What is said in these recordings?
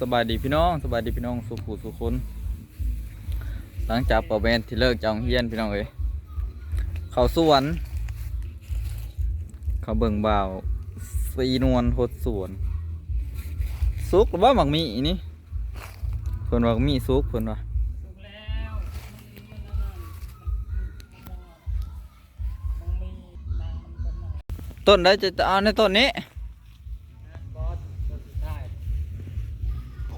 สบายดีพี่น้องสบายดีพี่น้องสุขุสุขคนหลังจากเป่าแบนที่เลิกจองเฮียนพี่น้องเอ้ยเขาสวน เขาเบิ่งบ่าวสีนวลโหดสวนซุกหรือว่าหมักมีนี่เพิ่นว่ามีซุกเพิ่นว่าต้นได้จะเอาในต้นนี้ บอสตัวสุดท้าย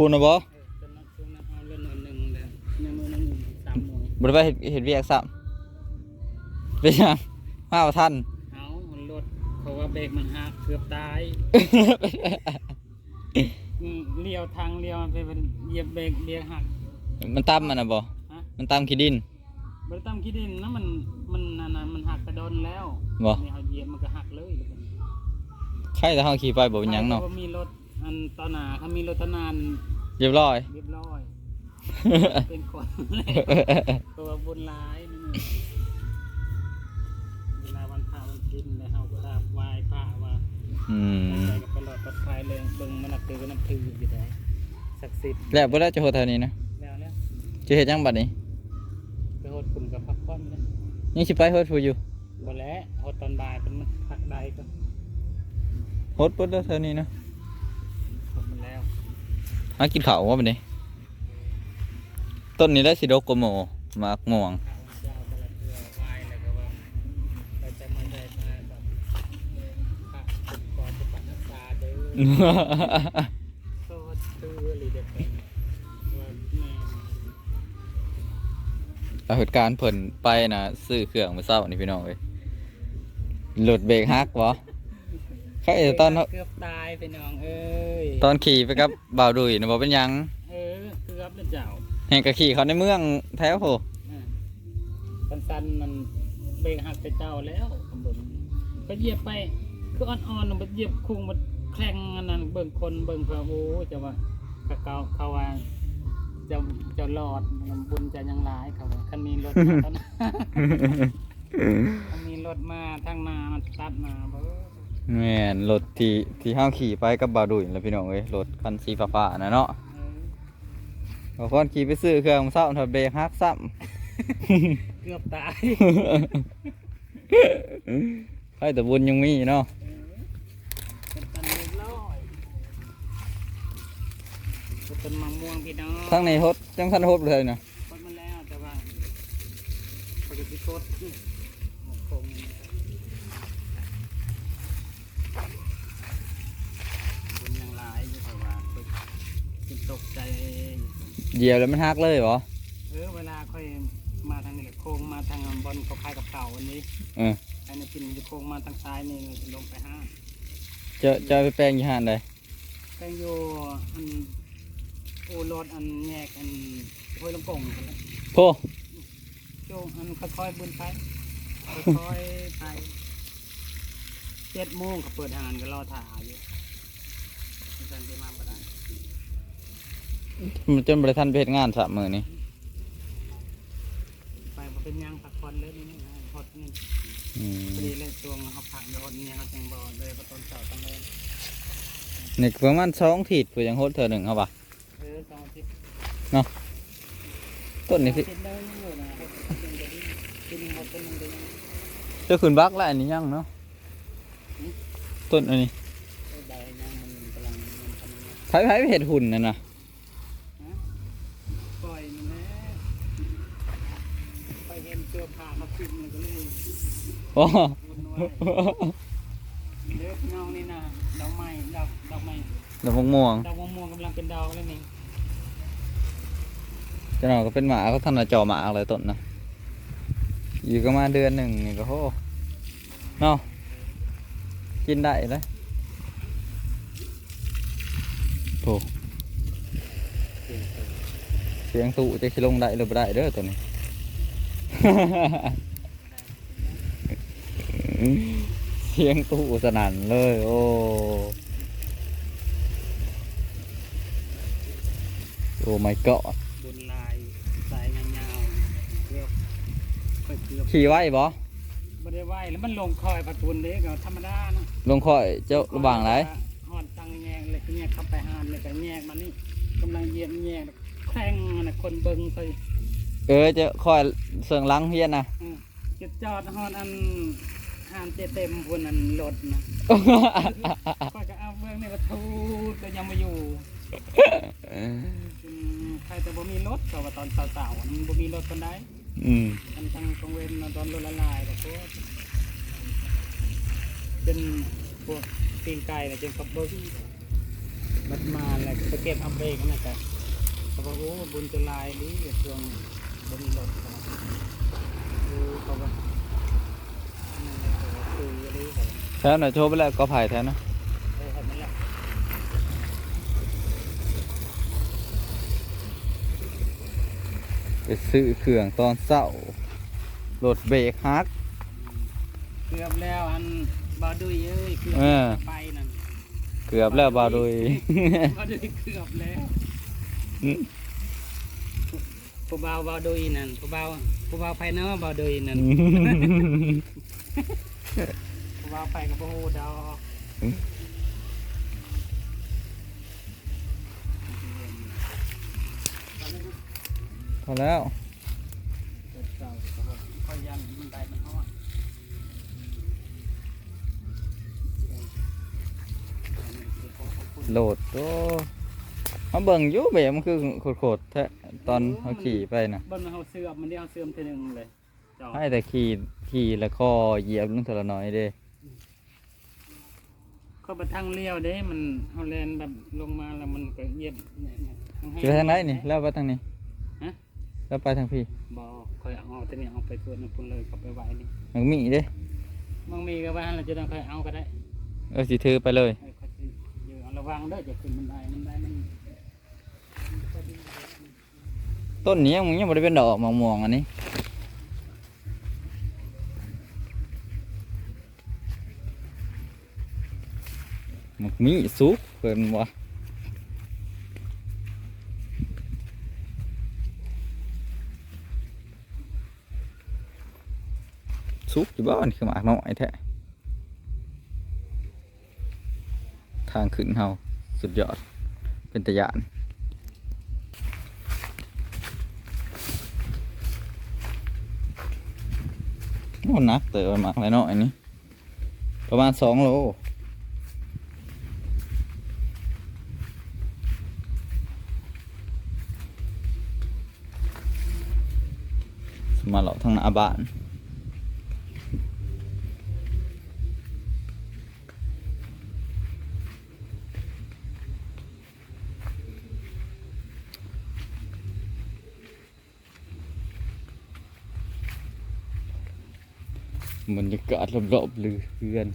คุณนะบ่เออจนนักจนนักเอาเรื่องหนึ่งเลยหนึ่งมือหนึ่งสามหน่วยบ่ได้ไปเฮ็ดเฮ็ดเวียกซ้ำเป็นหยังมาบ่ทันเอามันรถเพราะว่าเบรกมันหักเกือบตายอืมเลี้ยวทางเลี้ยวมันไปเหยียบเบรกเบรกหัก มันต่ำมันน่ะบ่ฮะมันต่ำขี้ดินบริตั้มคิดดินนะมันมันนั่นน่ะมันหักกระโดนแล้วบ่นี่เขาเหยียบมันก็หักเลยใครแต่เฮาขี่ไปบ่เป็นหยังเนาะพรว่มีรถ อันตอนหนาเขามีรถตอนนานเรียบร้อย เรียบร้อย เป็นคนเลยตัวบุญร้ายนี่นี่เวลาวันพระวันกินแล้วเขาก็กราบไหว้พระว่าอืมใจกับตลอดปลอดภัยเลยเบิ่งมันนับถือก็นับถืออยู่ได้ศักดิ์สิทธิ์แล้วบ่ได้จะโหดเท่านี้นะแล้วแล้วจะเฮ็ดหยังบัดนี้ไปโหดคุณกับพักผ่อนเลยยังสิไปโหดผู้อยู่บ่แล้วโหดตอนบ่ายเป็นมันพักใดก็โหดบ่ได้เท่านี้นะโหดมันแล้ว หากินข้าวว่าบัดนี้ต้นนี้ได้สิดกกว่าหมู่หมากม่วงข้าวเจ้าบละเทือไหว้แล้วก็ว่าเราจะมาได้มาแบบพระปกครองจะปักษาเด้อโทษคือหรือจะเป็นว่าแม่เอาเหตุการณ์เพิ่นไปน่ะซื้อเครื่องมาเช้านี่พี่น้องเอ้ยหลุดเบรกฮัก บ่ใครตอนเกือบตายไปน้องเอ้ยตอนขี่ไปกับบ่าวดุยน่ะบ่เป็นหยังเออเกือบแล้วเจ้าแห่งก็ขี่เขาในเมืองแถวโหอ่าสั้นๆมันเบรกหักไปเจ้าแล้วข้างบนไปเหยียบไปคืออ่อนๆมันเหยียบคุงมันแข่งอันนั้นเบิ่งคนเบิ่งเพื่อโอ้จะว่าเขาเขาเขาว่าจะจะรอดมันบุญจะยังหลายเขาว่าคันมีรถมาตอนนั้นคันมีรถมาทางหนามันตัดมาเบ้อ แม่นรถที่ที่เฮาขี่ไปกับบ่าวดุยแล้วพี่น้องเอ้ยรถคันสีฟ้าๆน่ะเนาะเออบางคนขี่ไปซื้อเครื่องเศร้าถอดเบรกฮักซ้เกือบตายำให้แต่บุญยังมีเนาะเป็นตันเรียบร้อยเป็นต้นมะม่วงพี่น้องทั้งในฮดจังทันฮดเลยนะพดมันแล้วแต่ว่าปกติโคตรคงคนยังหลายอยู่เพราะว่าเป็นตกใจ เหยียบแล้วมันฮักเลยเหรอเออเวลาค่อยมาทางนี้แหละโค้งมาทางบอลเขาคายกับเก่าวันนี้เออไอ้ในกินจะโค้งมาทางซ้ายนี่ลงไปห้าจะจะเอาไปแปลงยี่ห้านใดแตงโยอันโอรสอันแยกอันห้วยลำโป่งกันแล้วโพโจงอันค่อยๆบุญไปค่อยๆไปเจ็ดโมงเขาเปิดหานก็รอถ่ายอยู่อาจารย์จะมาบ่ได้ มันจนบริทันไปเฮ็ดงานสามมือนี่ไปบ่เป็นหยังพักผ่อนเลยนี่นะฮอดนี่อืมพอดีเลยช่วงเขาพักโดนเนี่ยเขาจังบ่เลยก็ต้นเสาต้นเลยนี่ประมาณสองถีดเพื่อยังฮดเธอหนึ่งเขาปะเออสองอาทิตย์ต้นนี้สิกินได้อยู่นะกินหมดต้นหนึงได้ยังจะขึ้นบักแล้วอันนี้ยังเนาะต้นอันนี้ใบยังมันกำลังมันทำงานไผ่ไผ่ไปเห็ดหุ่นนั่นนะ ปล่อยมันแน่ไปเห็นเสื้อผ้ามาขึ้นมันก็เลยโอ้วุ่นวายเลือกเงานี่นะดอกไม้ดอกดอกไม้ดอกม่วงดอกมะม่วงกำลังเป็นดอกแล้วนี่ๆเจะหน่อยก็เป็นหมาเขาทำนาจอหมาอะไรต้นนะอยู่ก็มาเดือนหนึ่งนี่ก็โหเนาะกินได้เลยโอ้ เสียงตุจะคิลงได้หรือไม่ได้เด้อตัวนี้ เสียงตุสนั่นเลย โอ้โอ้ my god บนลายสายยาวๆเกือบค่อยเกือบขี่ไว้บ่ไม่ได้ไหวแล้วมันลงคอยประตูนี้ก็ธรรมดาเนาะลงคอยเจ้าระบางไรหอดตังแยงเลยก็แยกเข้าไปหานเลยก็แยกมานี่กำลังเหยียบแยก แข่งนะคนเบิ่งเคยเออจะคอยเสื่องหลังเฮียนนะอืมจุดจอดฮอดอันหานเจเต็มพวกนั้นรถนะก็จะเอาเบิ่งในประตูก็ยังมาอยู่อืมใครแต่บ่มีรถก็ว่าตอนสาวๆมันบ่มีรถคนใดอืมมันทางกองเวนตอนรถละลายก็โคตรเป็นพวกตีนไก่เนี่ยจนกับเบิ้งบัดมาแล้วไปเก็บอัพเบรกนะจ๊ะ เขาบอกโอ้บุญจะลายนี้กับช่วงบ่มีรถเขาดูเขาก็นั่นแหละเขาก็คุยอะไรเขาก็แถวน่ะโชว์ไปแล้วก็ไผ่แถวนะเออเขานั่นแหละไปซื้อเครื่องตอนเช้ารถเบรกฮัก เกือบแล้วอันบาดุยเอ้ยเกือบเออ ไปนั่นเกือบแล้วบาดุย บาดุยเกือบแล้ว ผู้บ่าวบ่าวดุยนั่นผู้บ่าวผู้บ่าวไผเนาะบ่าวดุยนั่นผู้บ่าวไปกับบ่ฮู้ดอกพอแล้วเกิดเก่าก็บ่ค่อยยันมันได้มันฮอดโหลดโตมาเบิ่งอยู่เบรกมันคือโคตรๆแท้ตอนเขาขี่ไปนะเบิ่งเฮาเสื่อมมันเดียวเสื่อมเทีนึงเลยจอดให้แต่ขี่ขี่แล้วคอเหยียบลงเทละน้อยเด้ก็ไปทางเลี้ยวเด้ มันเฮาแลนแบบลงมาแล้วมันก็เหยียบเนี่ยเนี่ยจะไปทางไหนนี่แล้วไปทางนี้ฮะแล้วไปทางพี่บ่ค่อยเอาแต่นี่เอาไปทวนน้ำพุ่นเลยก็ไปไว้นี่มันมีเด้บางมีก็ว่าเราจะต้องค่อยเอาก็ได้เออสิถือไปเลยให้เขาสิอยู่เอาระวังเด้อจะขึ้นบันไดบันไดมัน ต้นนี้ยังยังบ่ได้เป็นดอกมะม่วงอันนี้มักมีสุกเพิ่นว่าสุกอยู่บ้านคือหมากน้อยแท้ทางขึ้นเฮาสุดยอดเป็นตะยาน โอ้หนักเต๋อมากเลยเนาะอันนี้ ประมาณสองโลมาเหล่าทางหน้าบ้าน บรรยากาศรอบๆลือเพื่อน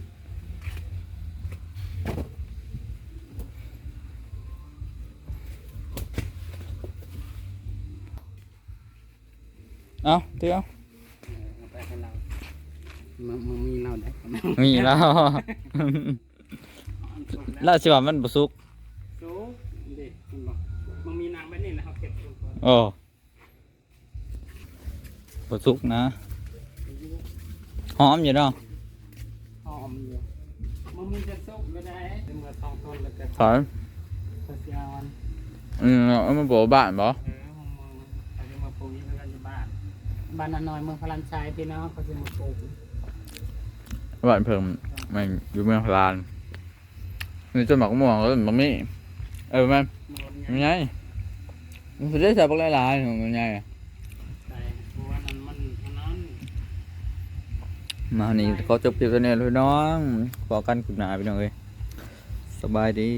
เอาเดี๋ยวเอาไปให้เรามันมันมีเราได้มีแล้วล่าสิว่ามันบ่สุกสูงเด็กมันบอกมันมีนางแบบนี้นะครับเก็บลงก่อนโอ้บ่สุกนะ หอมอยู่เนาะหอมอยู่มันมีจะสุกก็ได้เมื่อสองต้นแล้วก็ถอนกระเจียวมันอืมเอามันบ่บ้านบ่เออมันมันเขาจะมาปลูกยังไงกันอยู่บ้านบ้านนาน้อยเมืองพลันชัยพี่น้องเขาจะมาปลูกบ้านเพิ่มมันอยู่เมืองพลานนี่ต้นหมากม่วงแล้วมันมีเออมันมันมันไงมันสิได้ใส่บักหลายๆมันไง ใส่เพราะว่านั้นมันอันนั้น มานี่เขาจบคลิปตัวนี้เลยน้องขอกันกลุ่มหนาพี่น้องเลยสบายดี